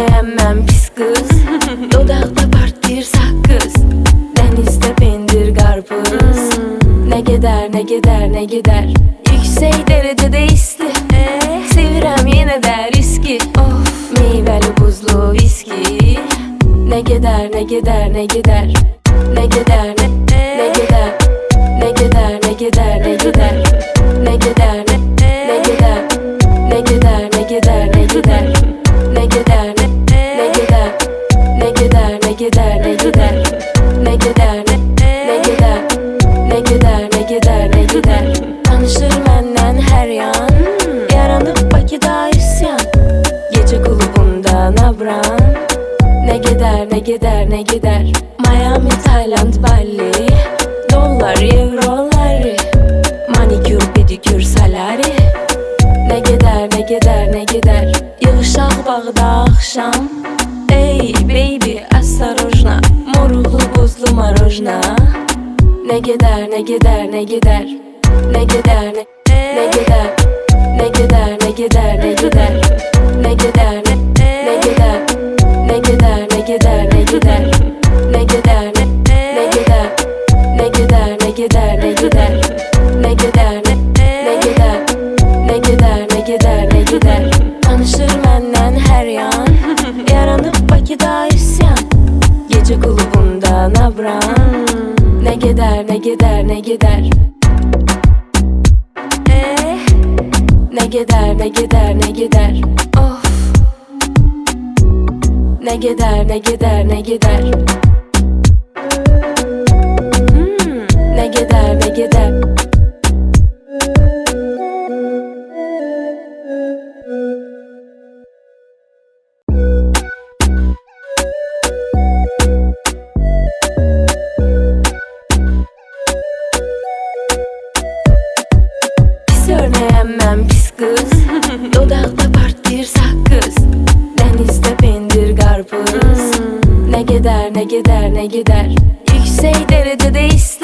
beğenmem pis kız. Dodakta partir sakız Denizde pendir karpuz. Hmm. Ne gider ne gider ne gider. Yüksek derecede isti. Eh. Sivrem yine de riski. Of. Meyveli buzlu viski. Ne gider ne gider ne gider. Ne gider ne ne eh. gider. Ne gider ne gider ne gider. Ne gider ne ne eh. gider. Ne gider ne gider ne gider. Ne gider gider ne gider? Ne gider Ne ne gider? Ne gider ne gider ne gider? Tanışır məndən hər yan. Yaranıb Bakıda üsyan Gece kulübunda nabran. Ne gider ne gider ne gider? Miami, Tayland, Bali. Dollar, eurolar. Manikür, pedikür, salari. Ne gider ne gider ne gider? Yığışaq bağda axşam sarhoşna Moruhlu buzlu marojna Ne gider ne gider ne gider Ne gider ne ne gider Ne gider ne gider ne gider Ne gider ne ne gider Ne gider ne gider ne gider Ne gider ne ne gider Ne gider ne gider ne gider Ne gider ne ne gider Ne gider ne gider ne gider gider ne gider ne gider? Eh, Ne gider ne gider ne gider? Of. Ne gider ne gider ne gider Ben pis kız. Dodakta parttir sakız Denizde pendir karpuz Ne gider ne gider ne gider? Yüksek derecede ister